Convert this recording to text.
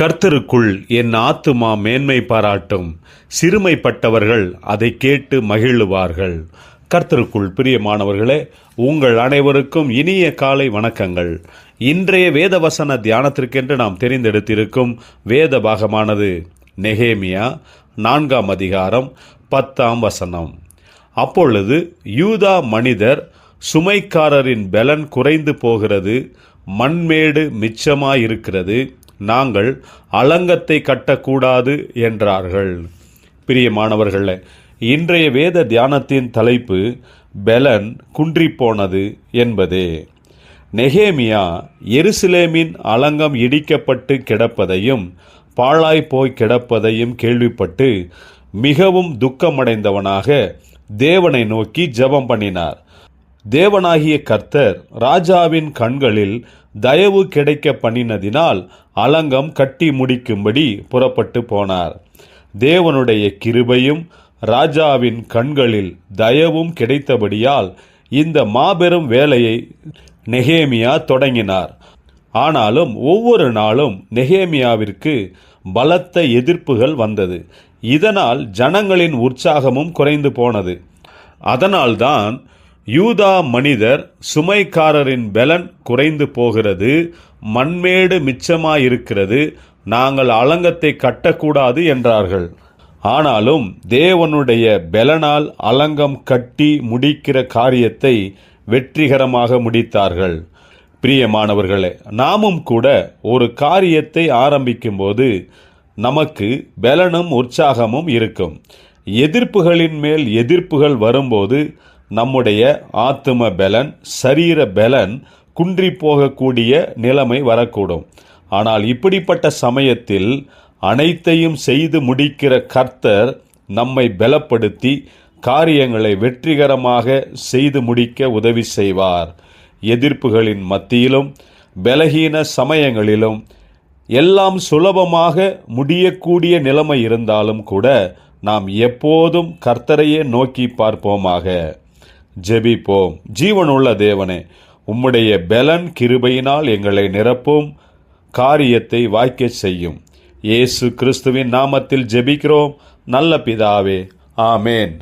கர்த்தருக்குள் என் ஆத்துமா மேன்மை பாராட்டும். சிறுமைப்பட்டவர்கள் அதை கேட்டு மகிழுவார்கள். கர்த்தருக்குள் பிரியமானவர்களே உங்கள் அனைவருக்கும் இனிய காலை வணக்கங்கள். இன்றைய வேதவசன தியானத்திற்கென்று நாம் தெரிந்தெடுத்திருக்கும் வேத பாகமானது நெகேமியா நான்காம் அதிகாரம் பத்தாம் வசனம். அப்பொழுது யூதா மனிதர் சுமைக்காரரின் பலன் குறைந்து போகிறது மண்மேடு மிச்சமாயிருக்கிறது. நாங்கள் அலங்கத்தை கட்டக்கூடாது என்றார்கள். பிரியமானவர்களே இன்றைய வேத தியானத்தின் தலைப்பு பெலன் குன்றிப்போனது என்பதே. நெகேமியா எருசலேமின் அலங்கம் இடிக்கப்பட்டு கிடப்பதையும் பாழாய் போய் கிடப்பதையும் கேள்விப்பட்டு மிகவும் துக்கமடைந்தவனாக தேவனை நோக்கி ஜெபம் பண்ணினார். தேவனாகிய கர்த்தர் ராஜாவின் கண்களில் தயவு கிடைக்க பண்ணினதினால் அலங்கம் கட்டி முடிக்கும்படி புறப்பட்டு போனார். தேவனுடைய கிருபையும் ராஜாவின் கண்களில் தயவும் கிடைத்தபடியால் இந்த மாபெரும் வேலையை நெகேமியா தொடங்கினார். ஆனாலும் ஒவ்வொரு நாளும் நெகேமியாவிற்கு பலத்த எதிர்ப்புகள் வந்தது. இதனால் ஜனங்களின் உற்சாகமும் குறைந்து போனது. அதனால்தான் யூதா மனிதர் சுமைக்காரரின் பலன் குறைந்து போகிறது மண்மேடு மிச்சமாயிருக்கிறது நாங்கள் அலங்கத்தை கட்டக்கூடாது என்றார்கள். ஆனாலும் தேவனுடைய பெலனால் அலங்கம் கட்டி முடிக்கிற காரியத்தை வெற்றிகரமாக முடித்தார்கள். பிரியமானவர்களே நாமும் கூட ஒரு காரியத்தை ஆரம்பிக்கும்போது நமக்கு பலனும் உற்சாகமும் இருக்கும். எதிர்ப்புகளின் மேல் எதிர்ப்புகள் வரும்போது நம்முடைய ஆத்தும பலன் சரீர பலன் குன்றி போகக்கூடிய நிலைமை வரக்கூடும். ஆனால் இப்படிப்பட்ட சமயத்தில் அனைத்தையும் செய்து முடிக்கிற கர்த்தர் நம்மை பலப்படுத்தி காரியங்களை வெற்றிகரமாக செய்து முடிக்க உதவி செய்வார். எதிர்ப்புகளின் மத்தியிலும் பலகீன சமயங்களிலும் எல்லாம் சுலபமாக முடியக்கூடிய நிலைமை இருந்தாலும் கூட நாம் எப்போதும் கர்த்தரையே நோக்கி பார்ப்போமாக. ஜெபிப்போம். ஜீவனுள்ள தேவனே உம்முடைய பெலன் கிருபையினால் எங்களை நிரப்பும் காரியத்தை வாய்க்க செய்யும். இயேசு கிறிஸ்துவின் நாமத்தில் ஜெபிக்கிறோம். நல்ல பிதாவே ஆமேன்.